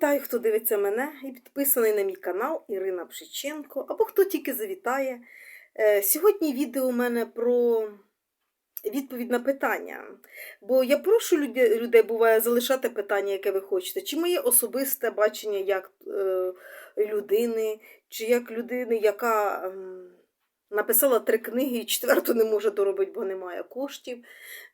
Вітаю, хто дивиться мене і підписаний на мій канал Ірина Пшиченко, або хто тільки завітає. Е, Сьогодні відео у мене про відповідь на питання. Бо я прошу людей, буває залишати питання, яке ви хочете, чи моє особисте бачення як е, людини, чи як людини, яка ем, написала три книги і четверту не може доробити, бо немає коштів.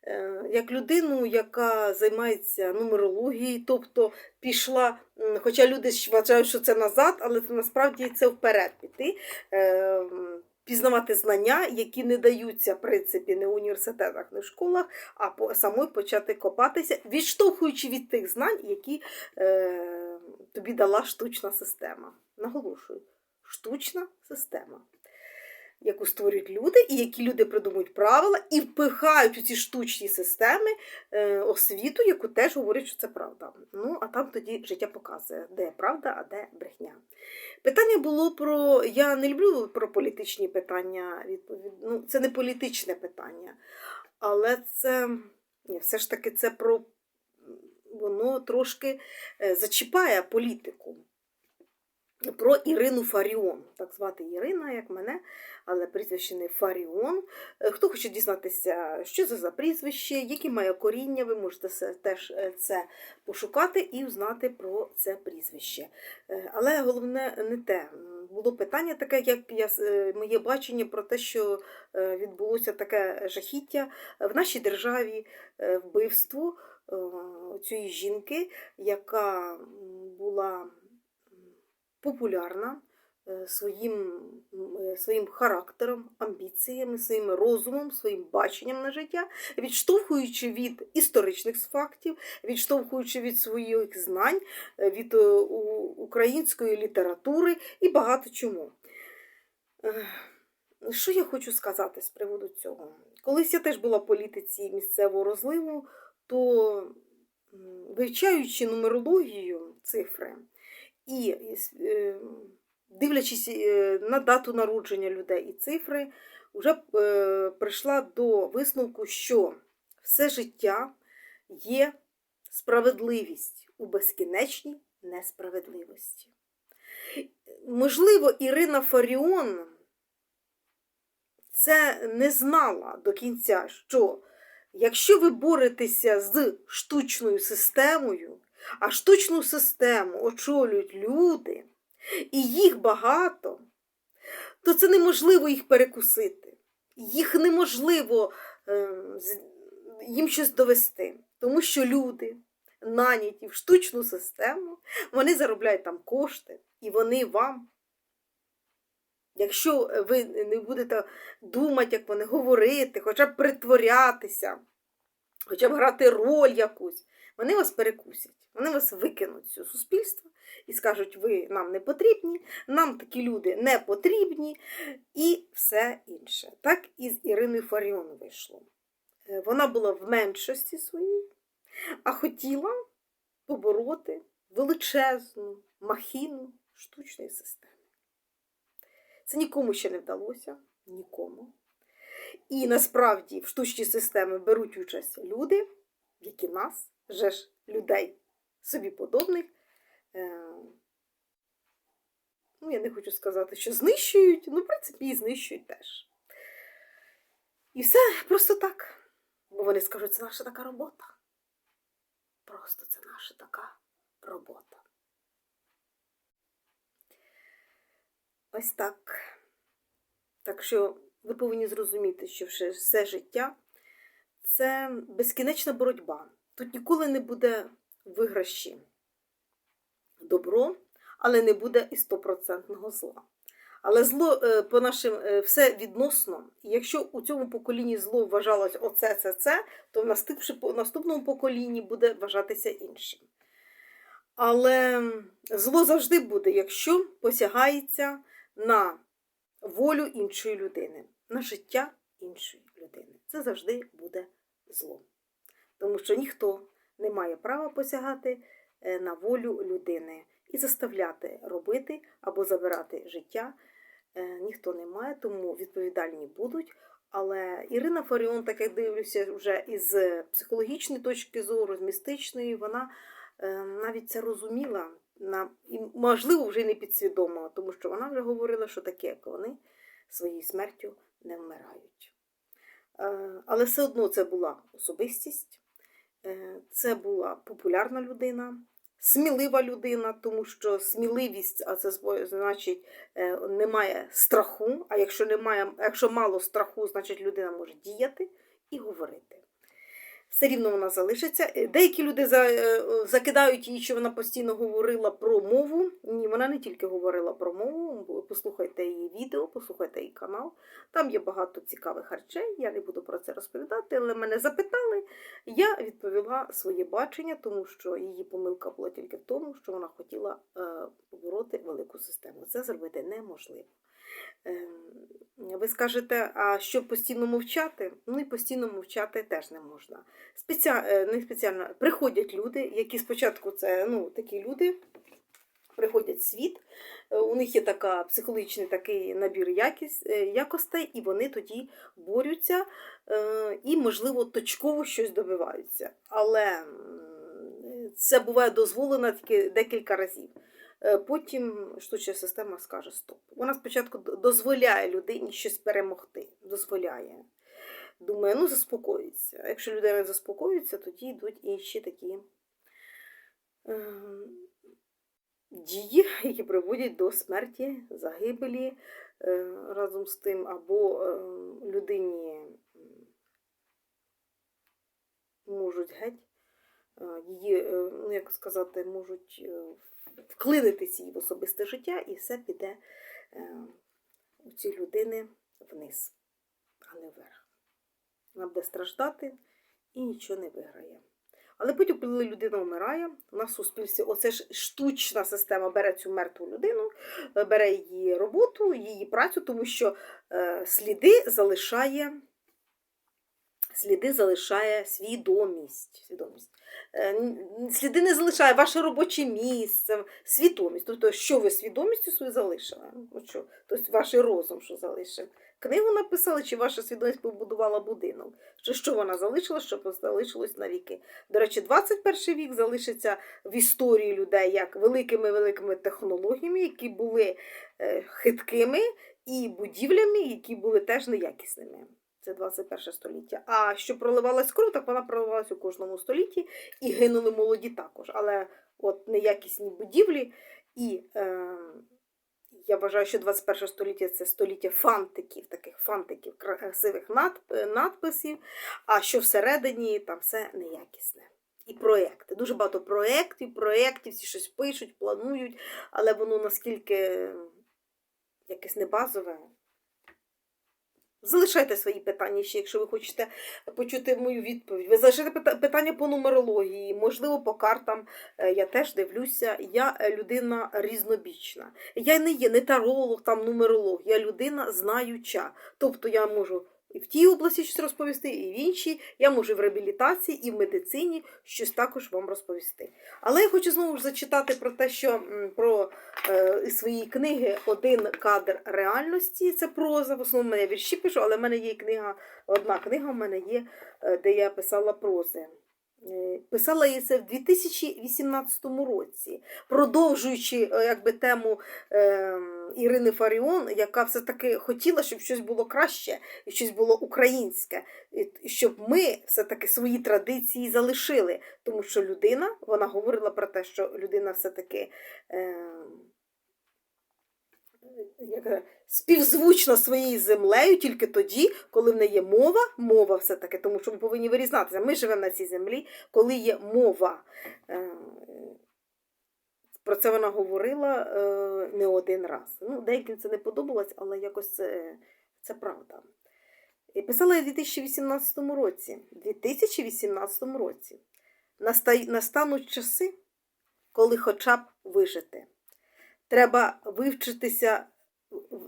Е, як людину, яка займається нумерологією, тобто пішла, хоча люди вважають, що це назад, але це насправді це вперед піти. е, Пізнавати знання, які не даються, в принципі, не в університетах, не в школах, а по самої почати копатися, відштовхуючи від тих знань, які е, тобі дала штучна система. Наголошую, штучна система яку створюють люди, і які люди придумують правила і впихають у ці штучні системи е, освіту, яку теж говорять, що це правда. Ну, а там тоді життя показує, де правда, а де брехня. Питання було про. Я не люблю про політичні питання. Ну, це не політичне питання, але це ні, все ж таки це про воно трошки е, зачіпає політику. Про Ірину Фаріон, так звати Ірина, як мене, але прізвище не Фаріон. Е, Хто хоче дізнатися, що це за прізвище, які має коріння, ви можете теж е, це пошукати і узнати про це прізвище. Е, Але головне не те. Було питання таке, як я, моє бачення про те, що відбулося таке жахіття в нашій державі вбивство цієї жінки, яка була популярна е, своїм, е, своїм характером, амбіціями, своїм розумом, своїм баченням на життя, відштовхуючи від історичних фактів, відштовхуючи від своїх знань, е, від української літератури і багато чому. Що я хочу сказати з приводу цього? Колись я теж була в політиці місцевого розливу, то вивчаючи нумерологію цифри і е, дивлячись е, на дату народження людей і цифри, вже е, прийшла до висновку, що все життя є справедливість у безкінечній несправедливості. Можливо, Ірина Фаріон це не знала до кінця, що якщо ви боретеся з штучною системою, а штучну систему очолюють люди, і їх багато, то це неможливо їх перекусити. Їх неможливо ем, їм щось довести, тому що люди, наняті в штучну систему, вони заробляють там кошти, і вони вам. Якщо ви не будете думати, як вони говорити, хоча б притворятися, хоча б грати роль якусь, вони вас перекусять, вони вас викинуть з суспільства і скажуть, ви нам не потрібні, нам такі люди не потрібні, і все інше. Так і з Іриною Фаріон вийшло. Е, Вона була в меншості своїй, а хотіла побороти величезну махіну штучної системи. Це нікому ще не вдалося, нікому. І насправді в штучній системі беруть участь люди, які нас, же ж людей собі подобних, е, ну, я не хочу сказати, що знищують, ну, в принципі, і знищують теж. І все просто так. Бо вони скажуть, це наша така робота. Просто це наша така робота. Ось так. Так що ви повинні зрозуміти, що все- все життя це безкінечна боротьба. Тут ніколи не буде виграші. Добро, але не буде і стопроцентного зла. Але зло е, по нашим е, все відносно. Якщо у цьому поколінні зло вважалось оце, це, це, то в наступному поколінні буде вважатися іншим. Але зло завжди буде, якщо посягається на волю іншої людини, на життя іншої людини. Це завжди буде зло. Тому що ніхто не має права посягати е, на волю людини і заставляти робити або забирати життя. е, Ніхто не має, тому відповідальні будуть. Але Ірина Фаріон, так як дивлюся, вже із психологічної точки зору, з містичної, вона е, навіть це розуміла, на, і, можливо, вже не підсвідомо, тому що вона вже говорила, що таке, як вони своєю смертю не вмирають. Але все одно це була особистість, це була популярна людина, смілива людина, тому що сміливість, а це значить, е, немає страху. А якщо немає, якщо мало страху, значить людина може діяти і говорити. Все рівно вона залишиться. Е, Деякі люди е, закидають її, що вона постійно говорила про мову. Ні, вона не тільки говорила про мову. Послухайте її відео, послухайте її канал. Там є багато цікавих речей. Я не буду про це розповідати, але мене запитали. Я відповіла своє бачення, тому що її помилка була тільки в тому, що вона хотіла е, побороти велику систему. Це зробити неможливо. Ем, Ви скажете, а що постійно мовчати? Ну і постійно мовчати теж не можна. Спеціа... е, Не спеціально приходять люди, які спочатку це ну, такі люди, приходять в світ, е, у них є така психологічний такий набір якість, е, якостей, і вони тоді борються е, і, можливо, точково щось добиваються. Але це буває дозволено тільки декілька разів. Потім штучна система скаже стоп. Вона спочатку дозволяє людині щось перемогти. Дозволяє. Думає, ну заспокоїться. Якщо людина заспокоїться, тоді йдуть інші такі е, дії, які приводять до смерті, загибелі е, разом з тим, або е, людині можуть геть е, її, ну як сказати, можуть вклинитися її в особисте життя, і все піде у цієї людини вниз, а не вверх. Вона буде страждати і нічого не виграє. Але потім, коли людина вмирає, у нас в суспільстві оце ж штучна система бере цю мертву людину, е, бере її роботу, її працю, тому що е, сліди залишає. Сліди залишає свідомість. свідомість. Е, Сліди не залишає ваше робоче місце, свідомість. Тобто, що ви свідомістю свою залишили? Тобто ваш розум, що залишив. Книгу написали, чи ваша свідомість побудувала будинок? Чи що вона залишила, щоб залишилось на віки? До речі, 21 вік залишиться в історії людей як великими-великими технологіями, які були е, хиткими, і будівлями, які були теж неякісними. Це 21 століття. А що проливалась кров, так вона проливалась у кожному столітті і гинули молоді також. Але от неякісні будівлі і. Е, я вважаю, що 21 століття це століття фантиків, таких фантиків, красивих надписів, а що всередині там все неякісне. І проекти. Дуже багато проєктів, проєктів, всі щось пишуть, планують, але воно наскільки якесь не базове. Залишайте свої питання ще, якщо ви хочете почути мою відповідь. Ви залишайте пита- питання по нумерології, можливо, по картам. Е, Я теж дивлюся. Я е, людина різнобічна. Я не є не таролог, там нумеролог, я людина знаюча. Тобто я можу і в тій області щось розповісти, і в іншій. Я можу в реабілітації, і в медицині щось також вам розповісти. Але я хочу знову ж зачитати про те, що про е, свої книги один кадр реальності. Це проза. В основному я вірші пишу, але в мене є книга, одна книга в мене є, е, де я писала прози. Е, Писала я це в 2018 році, продовжуючи е, якби, тему е, Ірини Фаріон, яка все-таки хотіла, щоб щось було краще і щось було українське, і- щоб ми все-таки свої традиції залишили. Тому що людина, вона говорила про те, що людина все-таки. Е, яка співзвучна своєю землею тільки тоді, коли в неї є мова, мова все-таки, тому що ми повинні вирізнатися. Ми живемо на цій землі, коли є мова. Е, Про це вона говорила е, не один раз. Ну, деяким це не подобалось, але якось це, це правда. І писала я в 2018 році. 2018 році. Настануть часи, коли хоча б вижити. Треба вивчитися,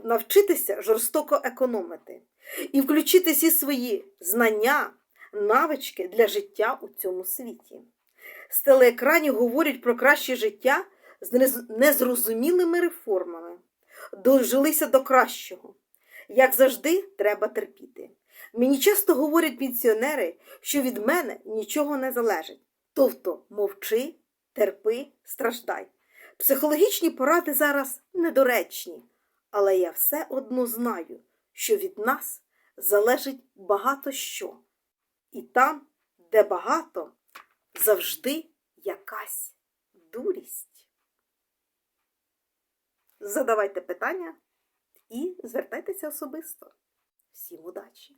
навчитися жорстоко економити і включити всі свої знання, навички для життя у цьому світі. З телеекранів говорять про краще життя з незрозумілими реформами. Дожилися до кращого. Як завжди, треба терпіти. Мені часто говорять пенсіонери, що від мене нічого не залежить. Тобто мовчи, терпи, страждай. Психологічні поради зараз недоречні, але я все одно знаю, що від нас залежить багато що. І там, де багато, завжди якась дурість. Задавайте питання і звертайтеся особисто. Всім удачі!